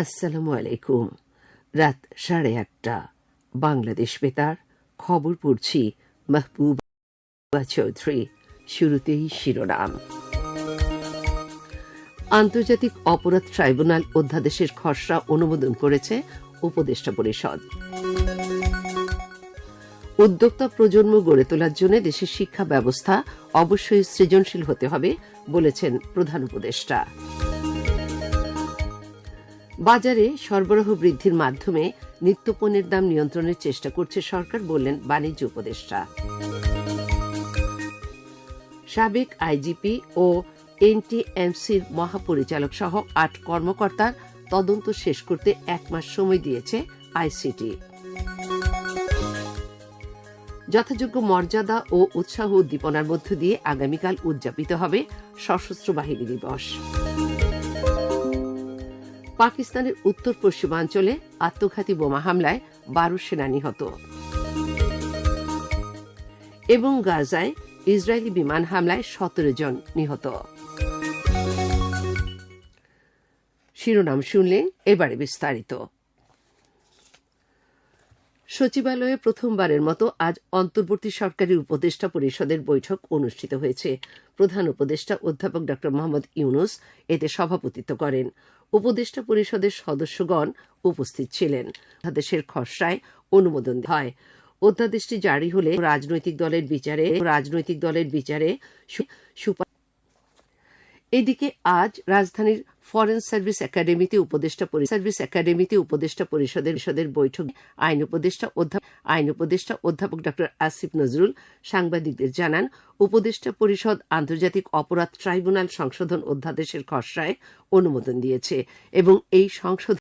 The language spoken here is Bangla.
আসসালামু আলাইকুম। রাত সাড়ে আটটা। বাংলাদেশ বেতার, খবর পড়ছি মাহবুবা চৌধুরী। শুরুতেই শিরোনাম। আন্তর্জাতিক অপরাধ ট্রাইব্যুনাল অধ্যাদেশের খসড়া অনুমোদন করেছে উপদেষ্টা পরিষদ। উদ্যোক্তা প্রজন্ম গড়ে তোলার জন্য দেশের শিক্ষা ব্যবস্থা অবশ্যই সৃজনশীল হতে হবে বলেছেন প্রধান উপদেষ্টা। বাজারে সরবরাহ বৃদ্ধির মাধ্যমে নিত্যপণ্যের দাম নিয়ন্ত্রণের চেষ্টা করছে সরকার বললেন বাণিজ্য উপদেষ্টা। সাবেক আইজিপি ও এনটিএমসির মহাপরিচালক সহ আট কর্মকর্তার তদন্ত শেষ করতে এক মাস সময় দিয়েছে আইসিটি। যথাযোগ্য মর্যাদা ও উৎসাহ উদ্দীপনার মধ্য দিয়ে আগামীকাল উদযাপিত হবে সশস্ত্র বাহিনী দিবস। পাকিস্তানের উত্তর পশ্চিমাঞ্চলে আত্মঘাতী বোমা হামলায় বারো সেনা নিহত। এবং গাজায় ইসরায়েলি বিমান হামলায় সতেরো জন নিহত। শিরোনাম শুনলেন এবারে বিস্তারিত। সচিবালয়ে প্রথমবারের মতো আজ অন্তর্বর্তী সরকারি উপদেষ্টা পরিষদের বৈঠক অনুষ্ঠিত হয়েছে। প্রধান উপদেষ্টা অধ্যাপক ড মোহাম্মদ ইউনুস এতে সভাপতিত্ব করেন। উপদেষ্টা পরিষদের সদস্যগণ উপস্থিত ছিলেন। অধ্যাদেশের খসড়ায় অনুমোদন হয়। অধ্যাদেশটি জারি হলে রাজনৈতিক দলের বিচারে রাজনৈতিক দলের বিচারে সুপার এদিকে আজ রাজধানীর ফরেন সার্ভিস একাডেমিতে উপদেষ্টা সার্ভিস একাডেমিতে উপদেষ্টা পরিষদের সদের বৈঠক। আইন উপদেষ্টা আইন উপদেষ্টা অধ্যাপক ডক্টর আসিফ নজরুল সাংবাদিকদের জানান, উপদেষ্টা পরিষদ আন্তর্জাতিক অপরাধ ট্রাইব্যুনাল সংশোধন অধ্যাদেশের খসড়ায় অনুমোদন দিয়েছে এবং এই সংশোধন